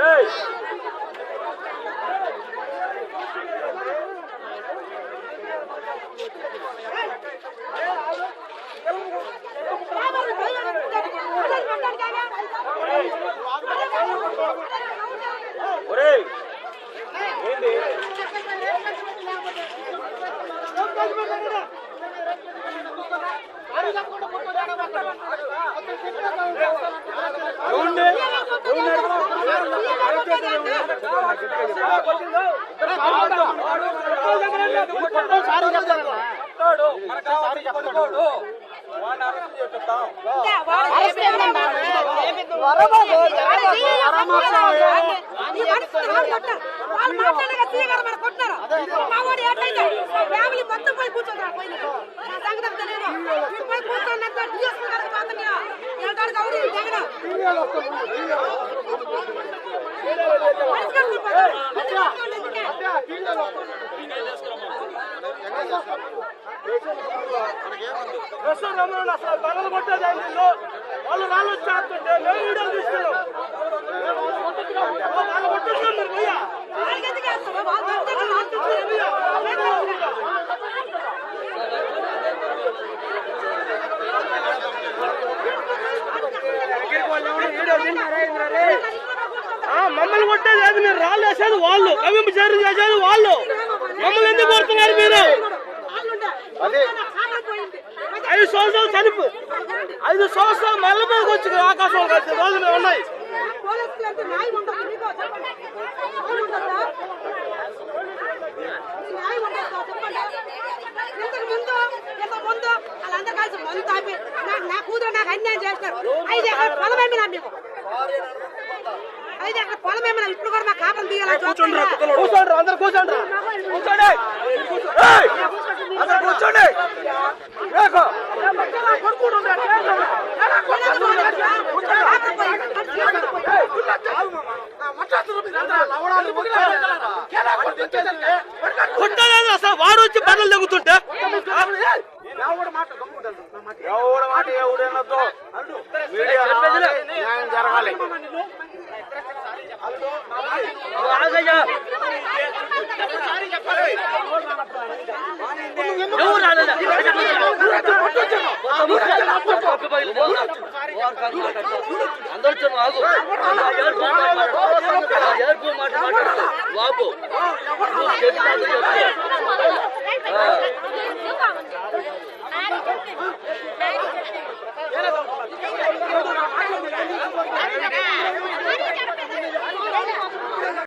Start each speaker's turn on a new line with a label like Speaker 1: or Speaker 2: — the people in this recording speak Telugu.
Speaker 1: Hey! ఏయ్ ఒరేయ్ ఏంది చెప్తాడు మనకు కావాల్సింది కొనుక్కోడు వాడిని అరెస్ట్ చేపిద్దాం
Speaker 2: ఫ్యామిలీ మొత్తం పోయి కూర్చుంటారు పోయి సంగతి తెలియదు పోయి డిఎస్పీ గారికి గౌరీ జగన్
Speaker 1: అసలు తగలు కొట్టేది ఏం వాళ్ళు రాళ్ళు చేస్తుంటే మేము వీడియోలు వాళ్ళు కొట్టేసాం మీరు పోయా. మమ్మల్ని కొట్టేది మీరు రాళ్ళు వేసేది వాళ్ళు. కవింపు చేసేది వాళ్ళు. మమ్మల్ని ఎందుకు కొడుతున్నారు మీరు ఐదు సంవత్సరాలు చనిపో ఐదు సంవత్సరాలు మళ్ళీ మీదకి వచ్చి ఆకాశం కలిసి రోజులు మేము ఉన్నాయి
Speaker 2: పోలీసులు అంటే న్యాయం ఉండదు మీకు చెప్పండి న్యాయం ఉండదా న్యాయం ఉండదా చెప్పండి ఇంతకు ముందు ఇంత ముందు వాళ్ళందరూ కలిసి మందు తాపి నా కూతురు నాకు అన్యాయం చేస్తారు ఐదు ఎకరాల పొలం ఏమినా మీకు ఐదు ఎకరాల పొలం ఏమినా ఇప్పుడు కూడా మా కాపం తీయాలని చూస్తుండ్రా?
Speaker 1: కూర్చోండి. అందరు కూర్చోండి. కూర్చోండి ఏయ్! అందరు కూర్చోండి రేఖ. కొట్టలేదు అసలు వాడు వచ్చి బండలు తగ్గుతుంటే ఎవడు మాట న్యాయం జరగాలి.
Speaker 3: అందరూ బాబు.